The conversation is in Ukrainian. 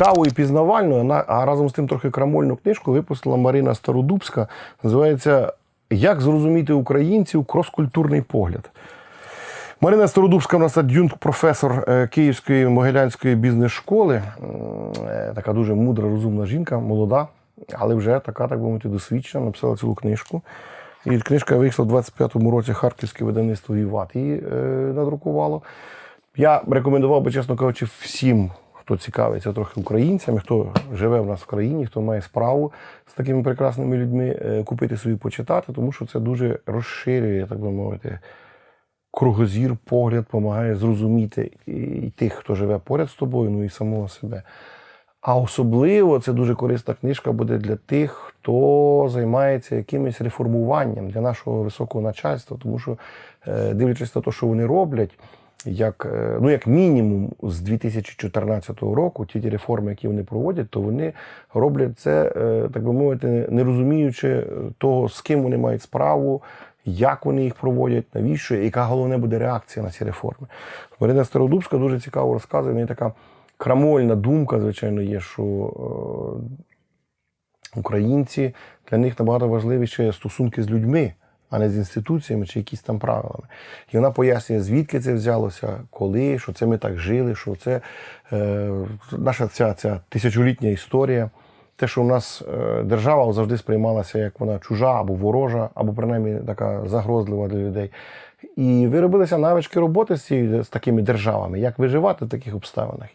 цікаву і пізнавальну, а разом з тим трохи крамольну книжку випустила Марина Стародубська. Називається Як зрозуміти українців кроскультурний погляд. Марина Стародубська у нас ад'юнкт професор е, Київської Могилянської бізнес-школи. Е, Така дуже мудра, розумна жінка, молода, але вже така, так би мовити, досвідчена, написала цілу книжку. І книжка вийшла в 25-му році Харківське видавництво Віват її е, надрукувало. Я рекомендував би, чесно кажучи, всім, хто цікавиться трохи українцями, хто живе в нас в країні, хто має справу з такими прекрасними людьми, е, купити собі почитати, тому що це дуже розширює, так би мовити, кругозір, погляд, допомагає зрозуміти і тих, хто живе поряд з тобою, ну і самого себе. А особливо це дуже корисна книжка буде для тих, хто займається якимось реформуванням для нашого високого начальства, тому що, е, дивлячись на те, що вони роблять, як, е, ну, як мінімум з 2014 року, ті ті реформи, які вони проводять, то вони роблять це, е, так би мовити, не розуміючи того, з ким вони мають справу, як вони їх проводять, навіщо, яка головне буде реакція на ці реформи. Марина Стародубська дуже цікаво розказує. В неї така крамольна думка, звичайно, є, що е, українці для них набагато важливіше стосунки з людьми, а не з інституціями чи якісь там правилами. І вона пояснює, звідки це взялося, коли, що це ми так жили, що це е, наша ця, ця тисячолітня історія. Те, що у нас е, держава завжди сприймалася як вона чужа або ворожа, або принаймні така загрозлива для людей. І виробилися навички роботи з, цією- з такими державами, як виживати в таких обставинах.